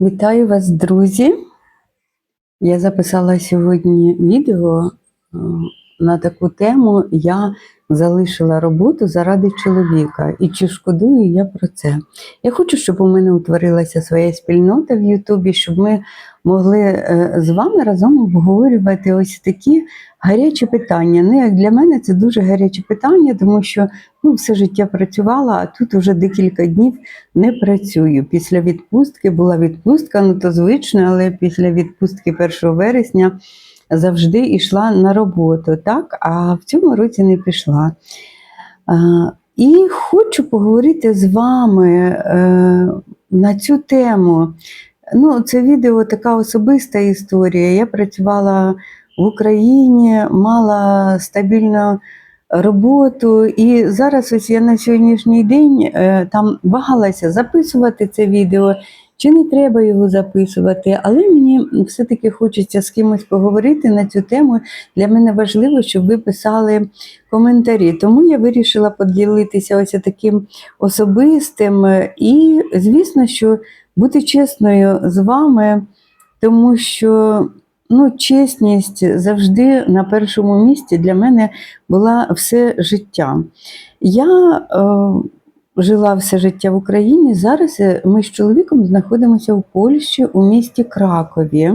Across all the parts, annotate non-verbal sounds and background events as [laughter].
Вітаю вас, друзі! Я записала сьогодні відео е, на таку тему Я залишила роботу заради чоловіка. І чи шкодую я про це? Я хочу, щоб у мене утворилася своя спільнота в Ютубі, щоб ми могли е, з вами разом обговорювати ось такі гарячі питання. Ну, як для мене це дуже гаряче питання, тому що ну, все життя працювала, а тут уже декілька днів не працюю. Після відпустки була відпустка, ну то звично, але після відпустки 1 вересня завжди йшла на роботу, так? а в цьому році не пішла. І хочу поговорити з вами е, на цю тему. Ну, Це відео така особиста історія. Я працювала в Україні, мала стабільну роботу, і зараз ось я на сьогоднішній день е, там вагалася записувати це відео. Чи не треба його записувати, але мені все-таки хочеться з кимось поговорити на цю тему. Для мене важливо, щоб ви писали коментарі. Тому я вирішила поділитися ось таким особистим. І, звісно, що бути чесною з вами, тому що ну, чесність завжди на першому місці для мене була все життя. Я е, жила все життя в Україні. Зараз е, ми з чоловіком знаходимося в Польщі у місті Кракові.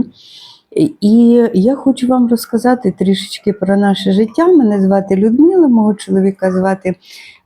І я хочу вам розказати трішечки про наше життя. Мене звати Людмила, мого чоловіка звати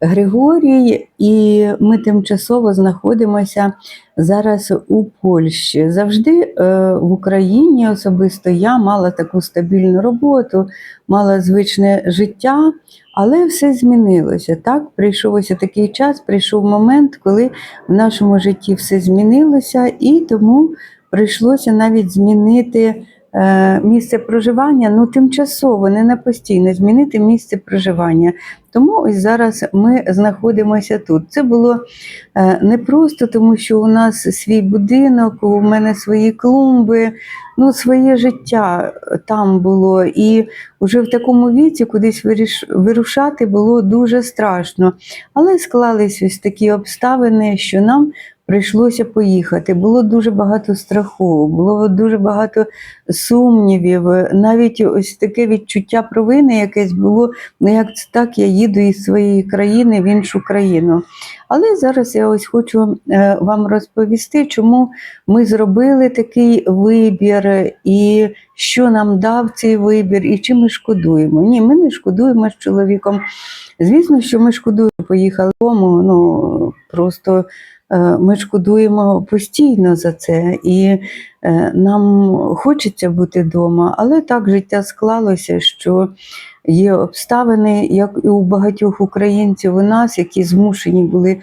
Григорій, і ми тимчасово знаходимося зараз у Польщі. Завжди е, в Україні особисто я мала таку стабільну роботу, мала звичне життя, але все змінилося. Так, прийшов ось такий час, прийшов момент, коли в нашому житті все змінилося, і тому прийшлося навіть змінити. Е, місце проживання, ну тимчасово, не на постійно, змінити місце проживання. Тому ось зараз ми знаходимося тут. Це було е, непросто, тому що у нас свій будинок, у мене свої клумби, ну своє життя там було. І вже в такому віці кудись вирушати було дуже страшно. Але склались ось такі обставини, що нам прийшлося поїхати. Було дуже багато страху, було дуже багато сумнівів, навіть ось таке відчуття провини, якесь було, ну як це так, я їду із своєї країни в іншу країну. Але зараз я ось хочу е, вам розповісти, чому ми зробили такий вибір, і що нам дав цей вибір, і чи ми шкодуємо. Ні, ми не шкодуємо з чоловіком. Звісно, що ми шкодуємо, поїхали дому, ну просто. Е, ми шкодуємо постійно за це, і е, нам хочеться бути вдома, але так життя склалося, що є обставини, як і у багатьох українців у нас, які змушені були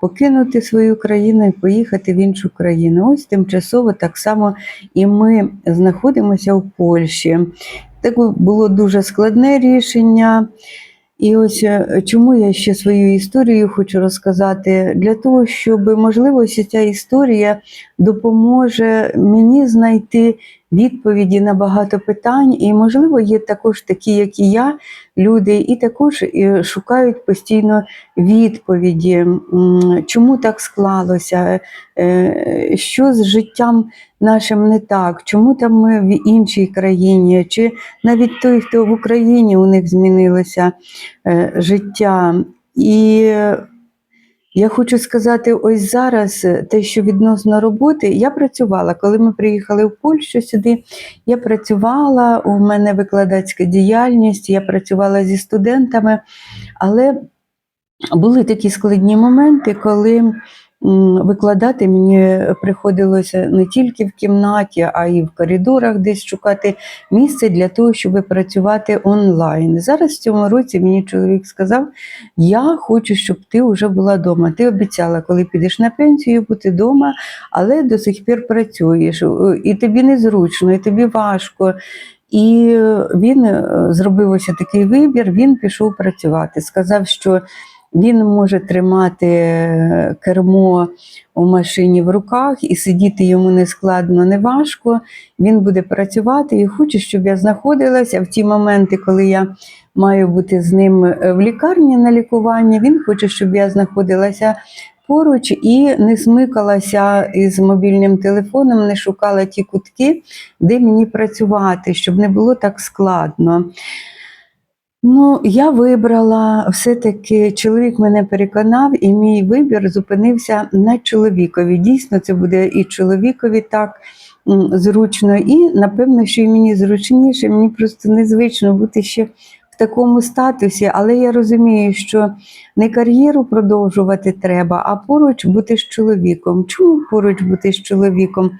покинути свою країну і поїхати в іншу країну. Ось тимчасово так само і ми знаходимося в Польщі. Це було дуже складне рішення. І ось е, чому я ще свою історію хочу розказати? Для того, щоб можливо ця історія допоможе мені знайти відповіді на багато питань, і, можливо, є також такі, як і я, люди, і також шукають постійно відповіді, чому так склалося, е, що з життям нашим не так, чому там ми в іншій країні, чи навіть той, хто в Україні у них змінилося е, життя. І я хочу сказати, ось зараз е, те, що відносно роботи, я працювала. Коли ми приїхали в Польщу сюди, я працювала, у мене викладацька діяльність, я працювала зі студентами, але були такі складні моменти, коли викладати мені приходилося не тільки в кімнаті, а й в коридорах десь шукати місце для того, щоб працювати онлайн. Зараз в цьому році мені чоловік сказав: Я хочу, щоб ти вже була вдома. Ти обіцяла, коли підеш на пенсію, бути вдома, але до сих пір працюєш. І тобі незручно, і тобі важко. І він е, зробив ось такий вибір, він пішов працювати. Сказав, що він може тримати е, кермо у машині в руках і сидіти йому не складно, не важко. Він буде працювати і хоче, щоб я знаходилася в ті моменти, коли я маю бути з ним е, в лікарні на лікуванні. Він хоче, щоб я знаходилася поруч і не смикалася із мобільним телефоном, не шукала ті кутки, де мені працювати, щоб не було так складно. Ну, я вибрала все-таки чоловік мене переконав, і мій вибір зупинився на чоловікові. Дійсно, це буде і чоловікові так зручно, і напевно, що і мені зручніше, мені просто незвично бути ще в такому статусі, але я розумію, що не кар'єру продовжувати треба, а поруч бути з чоловіком. Чому поруч бути з чоловіком?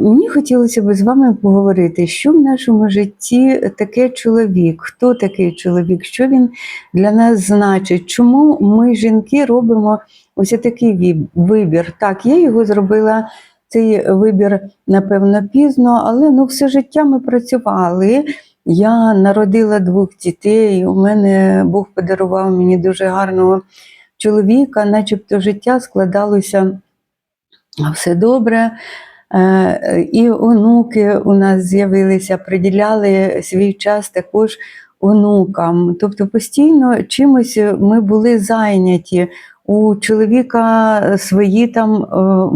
Мені хотілося б з вами поговорити, що в нашому житті таке чоловік, хто такий чоловік, що він для нас значить, чому ми, жінки, робимо ось такий вибір. Так, я його зробила. Цей вибір, напевно, пізно, але ну, все життя ми працювали. Я народила двох дітей. У мене Бог подарував мені дуже гарного чоловіка, начебто життя складалося все добре. Е, І онуки у нас з'явилися, приділяли свій час також онукам. Тобто постійно чимось ми були зайняті. У чоловіка свої там е,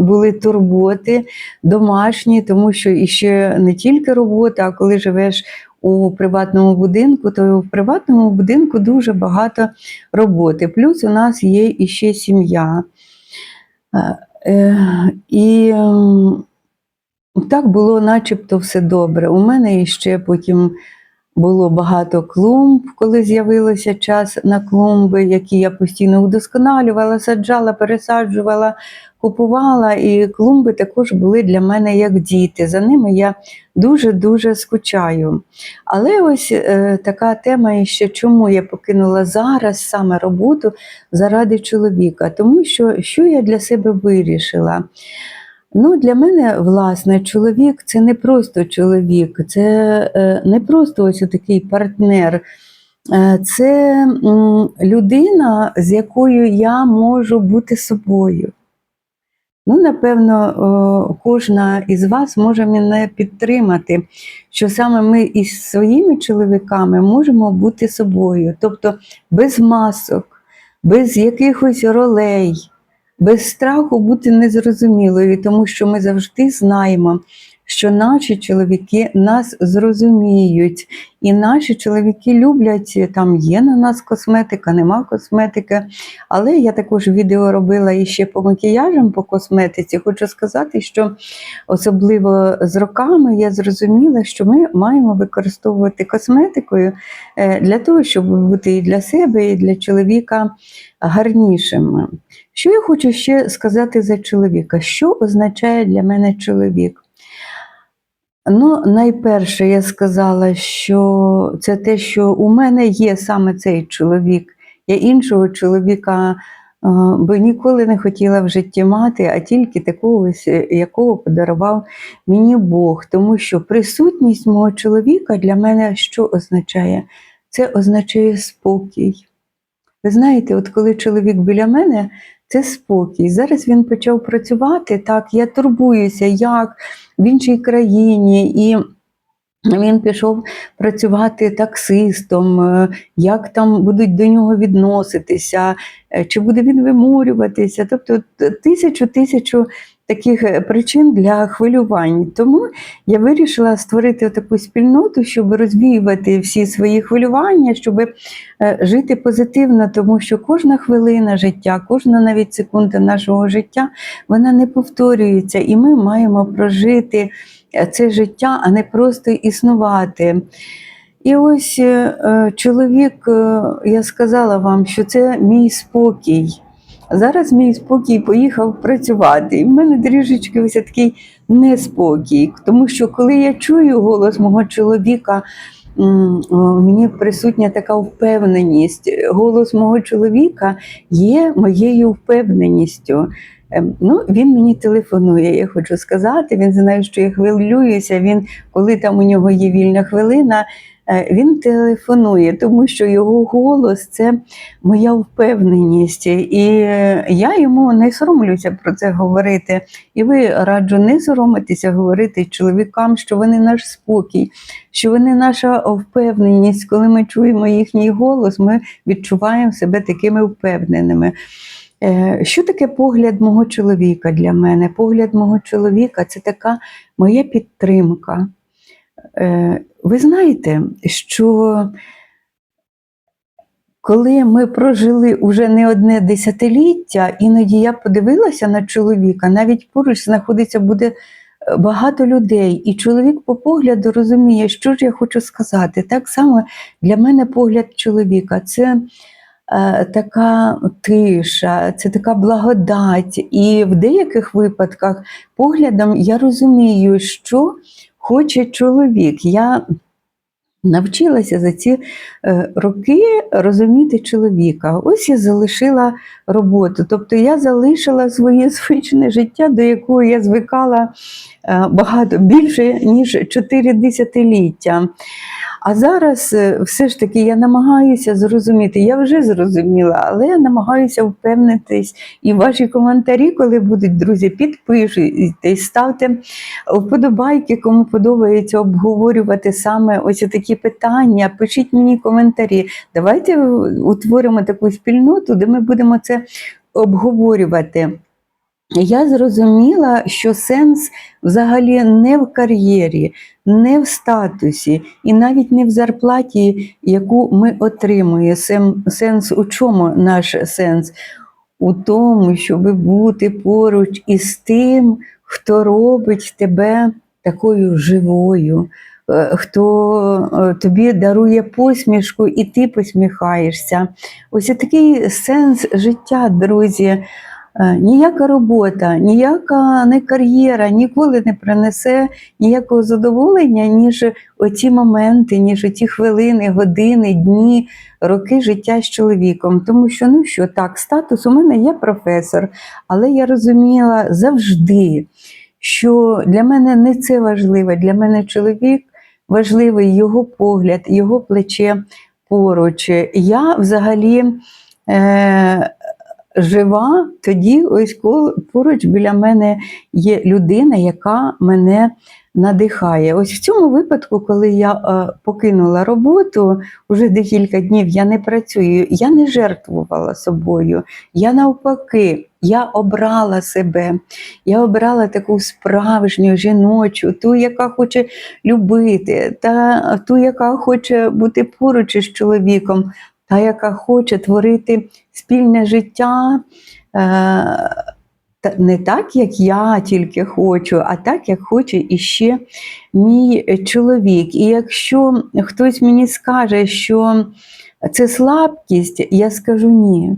були турботи домашні, тому що іще не тільки робота, а коли живеш у приватному будинку, то в приватному будинку дуже багато роботи. Плюс у нас є іще сім'я. Е, І ем, так було начебто все добре. У мене іще потім було багато клумб, коли з'явився час на клумби, які я постійно удосконалювала, саджала, пересаджувала, купувала. І клумби також були для мене як діти. За ними я дуже-дуже скучаю. Але ось е, така тема іще, чому я покинула зараз саме роботу заради чоловіка. Тому що що я для себе вирішила? Ну, для мене, власне, чоловік це не просто чоловік, це е, не просто ось такий партнер. Е, Це людина, з якою я можу бути собою. Ну, напевно, кожна із вас може мене підтримати, що саме ми із своїми чоловіками можемо бути собою, тобто без масок, без якихось ролей, без страху бути незрозумілою, тому що ми завжди знаємо, що наші чоловіки нас зрозуміють, і наші чоловіки люблять, там є на нас косметика, нема косметики. Але я також відео робила іще по макіяжам, по косметиці. Хочу сказати, що особливо з роками я зрозуміла, що ми маємо використовувати косметикою е, для того, щоб бути і для себе, і для чоловіка гарнішими. Що я хочу ще сказати за чоловіка? Що означає для мене чоловік? Ну, найперше, я сказала, що це те, що у мене є саме цей чоловік. Я іншого чоловіка е, би ніколи не хотіла в житті мати, а тільки такого, якого подарував мені Бог. Тому що присутність мого чоловіка для мене що означає? Це означає спокій. Ви знаєте, от коли чоловік біля мене, це спокій. Зараз він почав працювати. Так, я турбуюся, як в іншій країні, і він пішов працювати таксистом, е, як там будуть до нього відноситися, е, чи буде він виморюватися. Тобто тисячу тисячу таких е, причин для хвилювань. Тому я вирішила створити таку спільноту, щоб розвіювати всі свої хвилювання, щоб е, жити позитивно, тому що кожна хвилина життя, кожна навіть секунда нашого життя, вона не повторюється, і ми маємо прожити е, це життя, а не просто існувати. І ось чоловік, я сказала вам, що це мій спокій. Зараз мій спокій поїхав працювати. І в мене трішечки ось такий неспокій, тому що коли я чую голос мого чоловіка, мені присутня така впевненість. Голос мого чоловіка є моєю впевненістю. Ем, Ну, він мені телефонує, я хочу сказати. Він знає, що я хвилююся. Він, коли там у нього є вільна хвилина, він телефонує, тому що його голос це моя впевненість. І е, я йому не соромлюся про це говорити. І ви раджу не соромитися говорити чоловікам, що вони наш спокій, що вони наша впевненість. Коли ми чуємо їхній голос, ми відчуваємо себе такими впевненими. Е, Що таке погляд мого чоловіка для мене? Погляд мого чоловіка це така моя підтримка. Е, Ви знаєте, що коли ми прожили уже не одне десятиліття, іноді я подивилася на чоловіка, навіть поруч знаходиться буде е, багато людей, і чоловік по погляду розуміє, що ж я хочу сказати. Так само для мене погляд чоловіка це е, така тиша, це така благодать. І в деяких випадках поглядом я розумію, що хоче чоловік. Я навчилася за ці е, роки розуміти чоловіка. Ось я залишила роботу. Тобто я залишила своє [laughs] звичне життя, до якого я звикала е, багато більше, ніж 4 десятиліття. А зараз е, все ж таки я намагаюся зрозуміти, я вже зрозуміла, але я намагаюся впевнитись. І ваші коментарі, коли будуть, друзі, підпишіть, ставте вподобайки, кому подобається обговорювати саме ось такі питання. Пишіть мені коментарі. Давайте утворимо таку спільноту, де ми будемо це обговорювати. Я зрозуміла, що сенс взагалі не в кар'єрі, не в статусі і навіть не в зарплаті, яку ми отримуємо. Сенс у чому наш сенс? У тому, щоб бути поруч із тим, хто робить тебе такою живою, е, хто е, тобі дарує посмішку, і ти посміхаєшся. Ось такий сенс життя, друзі. Е, Ніяка робота, ніяка не кар'єра ніколи не принесе ніякого задоволення, ніж оці моменти, ніж оці хвилини, години, дні, роки життя з чоловіком. Тому що, ну що, так, статус у мене є професор, але я розуміла завжди, що для мене не це важливе, для мене чоловік важливий його погляд, його плече поруч. Я взагалі. Е- жива, тоді ось кол- поруч біля мене є людина, яка мене надихає. Ось в цьому випадку, коли я е, покинула роботу, вже декілька днів я не працюю, я не жертвувала собою. Я навпаки, я обрала себе. Я обрала таку справжню жіночу, ту, яка хоче любити, та ту, яка хоче бути поруч із чоловіком, та, яка хоче творити спільне життя. Е, не так, як я тільки хочу, а так, як хоче іще мій чоловік. І якщо хтось мені скаже, що це слабкість, я скажу ні.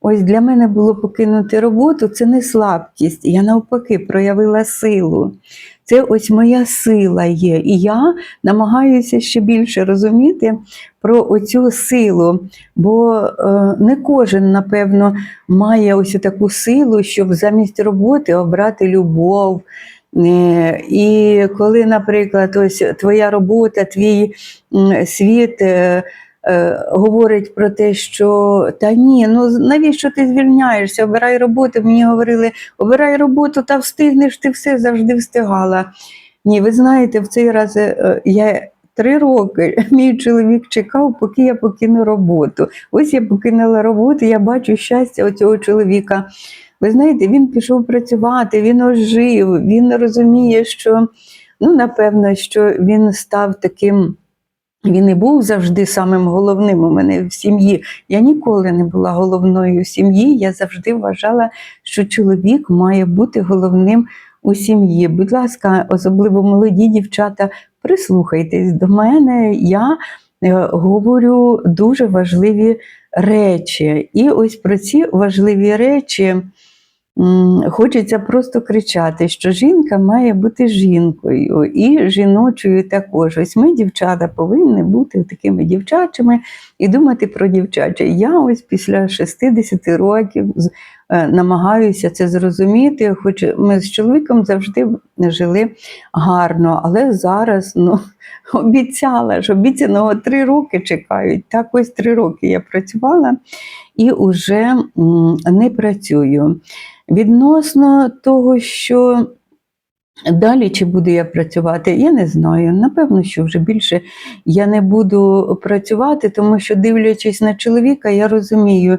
Ось для мене було покинути роботу, це не слабкість. Я навпаки проявила силу. Це ось моя сила є. І я намагаюся ще більше розуміти про оцю силу. Бо е, не кожен, напевно, має ось таку силу, щоб замість роботи обрати любов. Е, І коли, наприклад, ось твоя робота, твій світ е, говорить про те, що та ні, ну навіщо ти звільняєшся? Обирай роботу. Мені говорили, обирай роботу та встигнеш, ти все завжди встигала. Ні, ви знаєте, в цей раз е, я три роки [laughs] мій чоловік чекав, поки я покину роботу. Ось я покинула роботу, я бачу щастя оцього чоловіка. Ви знаєте, він пішов працювати, він ожив, він розуміє, що ну, напевно, що він став таким. Він не був завжди самим головним у мене в сім'ї. Я ніколи не була головною в сім'ї. Я завжди вважала, що чоловік має бути головним у сім'ї. Будь ласка, особливо молоді дівчата, прислухайтесь до мене. Я е, говорю дуже важливі речі. І ось про ці важливі речі хочеться просто кричати, що жінка має бути жінкою і жіночою також. Ось ми, дівчата, повинні бути такими дівчачими і думати про дівчаче. Я ось після 60 років намагаюся це зрозуміти, хоч ми з чоловіком завжди жили гарно, але зараз ну, [laughs] обіцяла ж, обіцяного три роки чекають. Так ось три роки я працювала і вже не працюю. Відносно того, що далі чи буду я працювати, я не знаю. Напевно, що вже більше я не буду працювати, тому що, дивлячись на чоловіка, я розумію,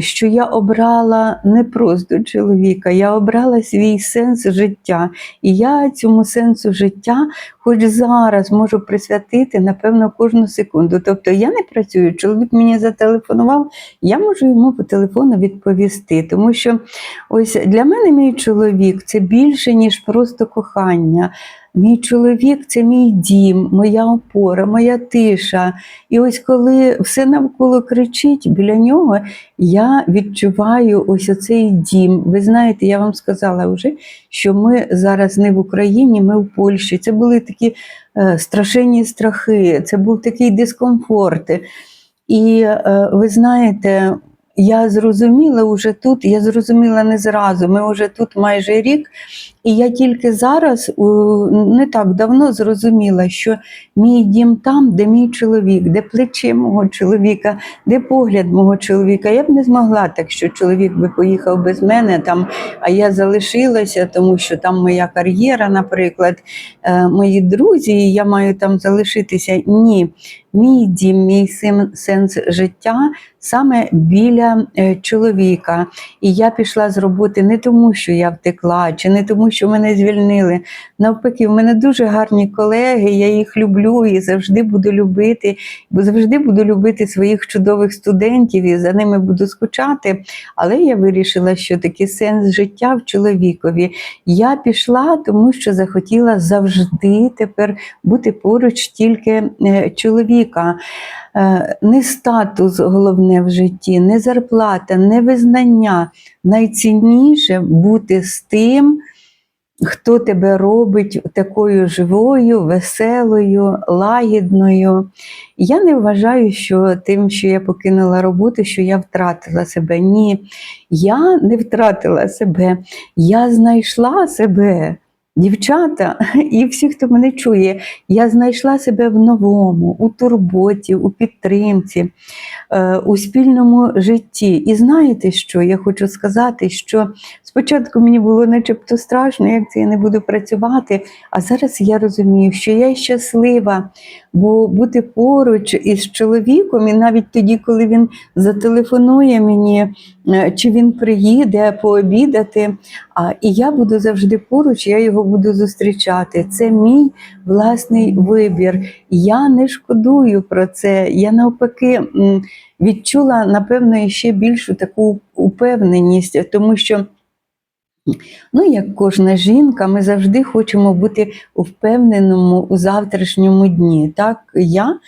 що я обрала не просто чоловіка, я обрала свій сенс життя. І я цьому сенсу життя, хоч зараз можу присвятити, напевно, кожну секунду. Тобто я не працюю, чоловік мені зателефонував, я можу йому по телефону відповісти. Тому що ось для мене мій чоловік це більше, ніж просто кохання. Мій чоловік це мій дім, моя опора, моя тиша. І ось коли все навколо кричить біля нього, я відчуваю ось оцей дім. Ви знаєте, я вам сказала вже, що ми зараз не в Україні, ми в Польщі. Це були такі е, страшенні страхи, це був такий дискомфорт. І е, ви знаєте, я зрозуміла вже тут, я зрозуміла не зразу. Ми вже тут майже рік, і я тільки зараз, не так давно, зрозуміла, що мій дім там, де мій чоловік, де плече мого чоловіка, де погляд мого чоловіка. Я б не змогла так, що чоловік би поїхав без мене, там, а я залишилася, тому що там моя кар'єра, наприклад, е, мої друзі, і я маю там залишитися. Ні, мій дім, мій сенс життя саме біля е, чоловіка. І я пішла з роботи не тому, що я втекла, чи не тому, мене звільнили. Навпаки, в мене дуже гарні колеги, я їх люблю і завжди буду любити, бо завжди буду любити своїх чудових студентів і за ними буду скучати. Але я вирішила, що такий сенс життя в чоловікові. Я пішла, тому що захотіла завжди тепер бути поруч тільки е, чоловіка. Е, Не статус головне в житті, не зарплата, не визнання. Найцінніше бути з тим, хто тебе робить такою живою, веселою, лагідною. Я не вважаю, що тим, що я покинула роботу, що я втратила себе. Ні, я не втратила себе, я знайшла себе. Дівчата [laughs] і всі, хто мене чує, я знайшла себе в новому, у турботі, у підтримці, е, у спільному житті. І знаєте що? Я хочу сказати, що спочатку мені було начебто страшно, як це я не буду працювати. А зараз я розумію, що я щаслива, бо бути поруч із чоловіком, і навіть тоді, коли він зателефонує мені, е, чи він приїде пообідати, а, і я буду завжди поруч, я його буду зустрічати. Це мій власний вибір. Я не шкодую про це. Я навпаки відчула, напевно, ще більшу таку упевненість, тому що. Ну, як кожна жінка, ми завжди хочемо бути впевненому у завтрашньому дні. Так, я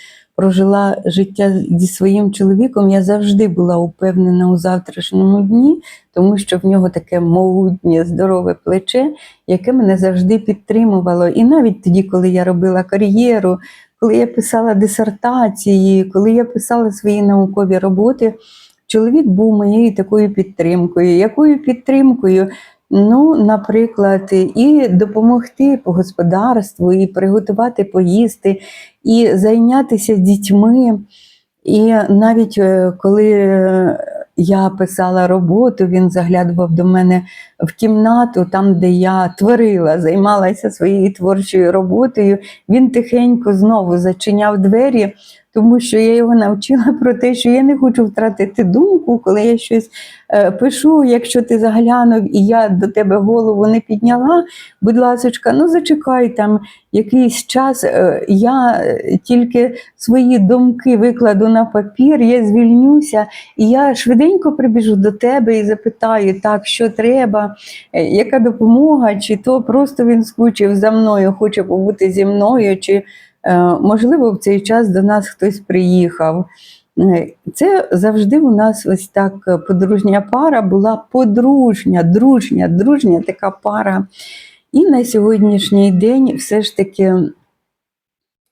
прожила життя зі своїм чоловіком, я завжди була упевнена у завтрашньому дні, тому що в нього таке могутнє, здорове плече, яке мене завжди підтримувало. І навіть тоді, коли я робила кар'єру, коли я писала дисертації, коли я писала свої наукові роботи, чоловік був моєю такою підтримкою. Якою підтримкою? Ну, наприклад, і допомогти по господарству, і приготувати поїсти, і зайнятися дітьми. І навіть е, коли я писала роботу, він заглядував до мене в кімнату, там, де я творила, займалася своєю творчою роботою. Він тихенько знову зачиняв двері, тому що я його навчила [laughs] про те, що я не хочу втратити думку, коли я щось е, пишу. Якщо ти заглянув і я до тебе голову не підняла, будь ласочка, ну зачекай там якийсь час. е, Я е, тільки свої думки викладу на папір, я звільнюся, і я швиденько прибіжу до тебе і запитаю, так, що треба, е, яка допомога, чи то просто він скучив за мною, хоче побути зі мною, чи можливо в цей час до нас хтось приїхав. Е, Це завжди у нас ось так е, подружня пара була подружня, дружня, дружня така пара. І на сьогоднішній день все ж таки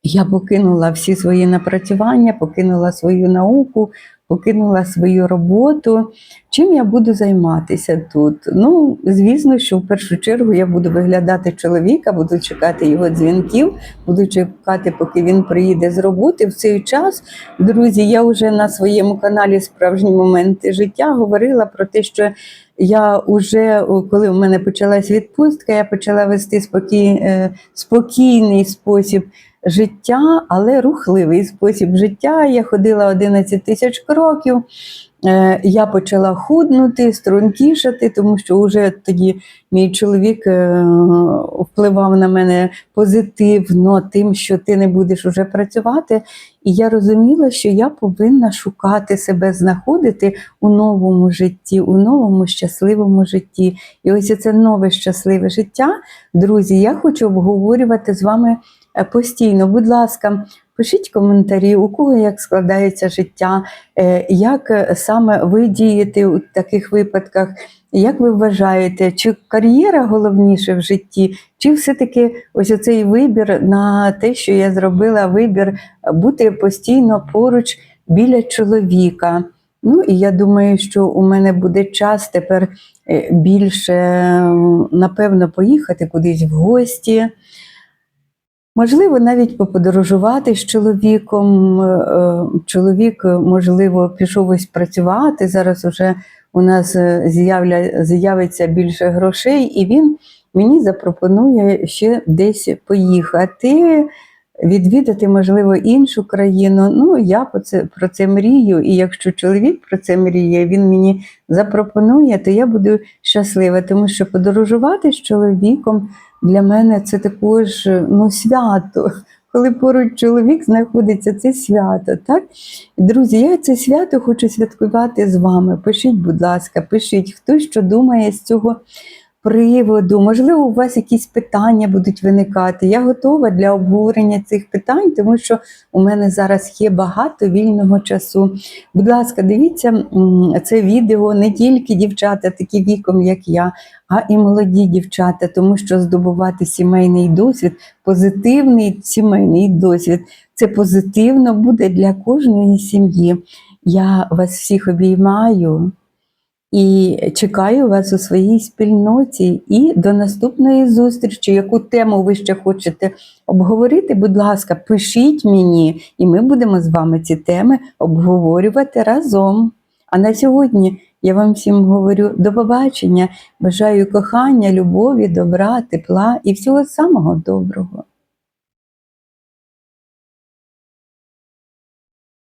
я покинула всі свої напрацювання, покинула свою науку, покинула свою роботу. Чим я буду займатися тут? Ну, звісно, що в першу чергу я буду виглядати чоловіка, буду чекати його дзвінків, буду чекати, поки він приїде з роботи. В цей час, друзі, я вже на своєму каналі Справжні моменти життя говорила про те, що я вже, коли в мене почалась відпустка, я почала вести спокій, е, спокійний спосіб життя, але рухливий спосіб життя. Я ходила 11 тисяч кроків. е, я почала худнути, стрункішати, тому що вже тоді мій чоловік е, впливав на мене позитивно тим, що ти не будеш уже працювати. І я розуміла, що я повинна шукати себе, знаходити у новому житті, у новому щасливому житті. І ось це нове щасливе життя. Друзі, я хочу обговорювати з вами е, постійно. Будь ласка, пишіть коментарі, у кого як складається життя, е, як е, саме ви дієте у таких випадках. Як ви вважаєте, чи кар'єра головніше в житті, чи все-таки ось оцей вибір на те, що я зробила вибір бути постійно поруч біля чоловіка? Ну і я думаю, що у мене буде час тепер е, більше, напевно, поїхати кудись в гості. Можливо, навіть поподорожувати з чоловіком. Е, е, Чоловік, можливо, пішов ось працювати. Зараз уже у нас е, з'явля, з'явиться більше грошей, і він мені запропонує ще десь поїхати, відвідати, можливо, іншу країну. Ну, я про це, про це мрію, і якщо чоловік про це мріє, він мені запропонує, то я буду щаслива, тому що подорожувати з чоловіком для мене це також ну, свято. Коли поруч чоловік знаходиться, це свято. Так? Друзі, я це свято хочу святкувати з вами. Пишіть, будь ласка, пишіть, хто що думає з цього приводу. Можливо, у вас якісь питання будуть виникати. Я готова для обговорення цих питань, тому що у мене зараз є багато вільного часу. Будь ласка, дивіться це відео не тільки дівчата, такі віком, як я, а і молоді дівчата, тому що здобувати сімейний досвід, позитивний сімейний досвід, це позитивно буде для кожної сім'ї. Я вас всіх обіймаю і чекаю вас у своїй спільноті. І до наступної зустрічі. Яку тему ви ще хочете обговорити? Будь ласка, пишіть мені, і ми будемо з вами ці теми обговорювати разом. А на сьогодні я вам всім говорю до побачення. Бажаю кохання, любові, добра, тепла і всього самого доброго.